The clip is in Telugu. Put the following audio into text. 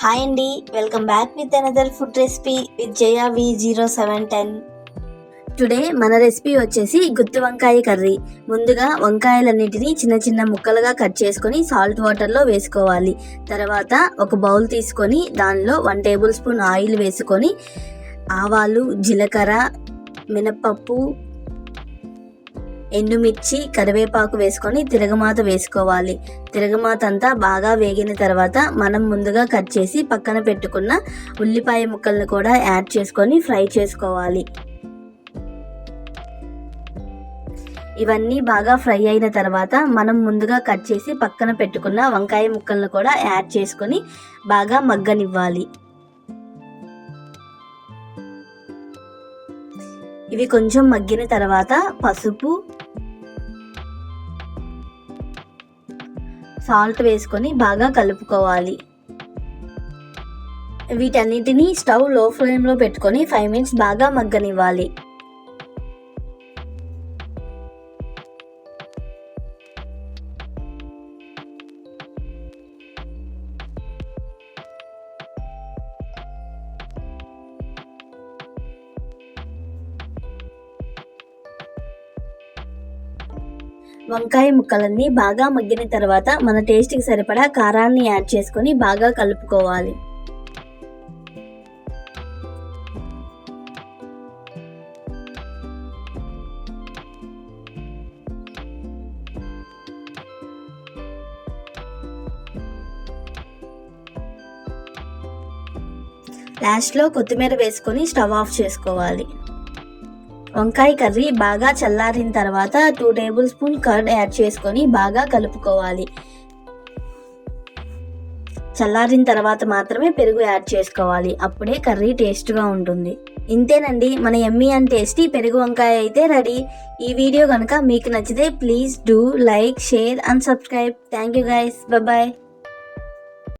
హాయ్ అండి welcome back with another food recipe with Jaya V zero seven ten. Today మన రెసిపీ వచ్చేసి గుత్తి వంకాయ కర్రీ. ముందుగా వంకాయలన్నిటిని చిన్న చిన్న ముక్కలుగా కట్ చేసుకొని సాల్ట్ వాటర్లో వేసుకోవాలి. తర్వాత ఒక బౌల్ తీసుకొని దానిలో వన్ టేబుల్ స్పూన్ ఆయిల్ వేసుకొని ఆవాలు జీలకర్ర మినపప్పు ఎండుమిర్చి కరివేపాకు వేసుకొని తిరగమాత వేసుకోవాలి. తిరగమాత అంతా బాగా వేగిన తర్వాత మనం ముందుగా కట్ చేసి పక్కన పెట్టుకున్న ఉల్లిపాయ ముక్కలను కూడా యాడ్ చేసుకొని ఫ్రై చేసుకోవాలి. ఇవన్నీ బాగా ఫ్రై అయిన తర్వాత మనం ముందుగా కట్ చేసి పక్కన పెట్టుకున్న వంకాయ ముక్కలను కూడా యాడ్ చేసుకొని బాగా మగ్గనివ్వాలి. ఇవి కొంచెం మగ్గిన తర్వాత పసుపు సాల్ట్ వేసుకొని బాగా కలుపుకోవాలి. వీటన్నిటిని స్టవ్లో ఫ్లేమ్లో పెట్టుకొని ఫైవ్ మినిట్స్ బాగా మగ్గనివ్వాలి. వంకాయ ముక్కలన్నీ బాగా మగ్గిన తర్వాత మన టేస్ట్కి సరిపడా కారాన్ని యాడ్ చేసుకొని బాగా కలుపుకోవాలి. లాస్ట్లో కొత్తిమీర వేసుకొని స్టవ్ ఆఫ్ చేసుకోవాలి. వంకాయ కర్రీ బాగా చల్లారిన తర్వాత two tablespoon curd add చేసుకొని బాగా కలుపుకోవాలి. చల్లారిన తర్వాత మాత్రమే పెరుగు యాడ్ చేసుకోవాలి. అప్పుడే కర్రీ టేస్ట్గా ఉంటుంది. ఇంతేనండి మన ఎమ్మీ అండ్ టేస్టీ పెరుగు వంకాయ అయితే రెడీ ఈ వీడియో కనుక మీకు నచ్చితే please do like share and subscribe thank you guys bye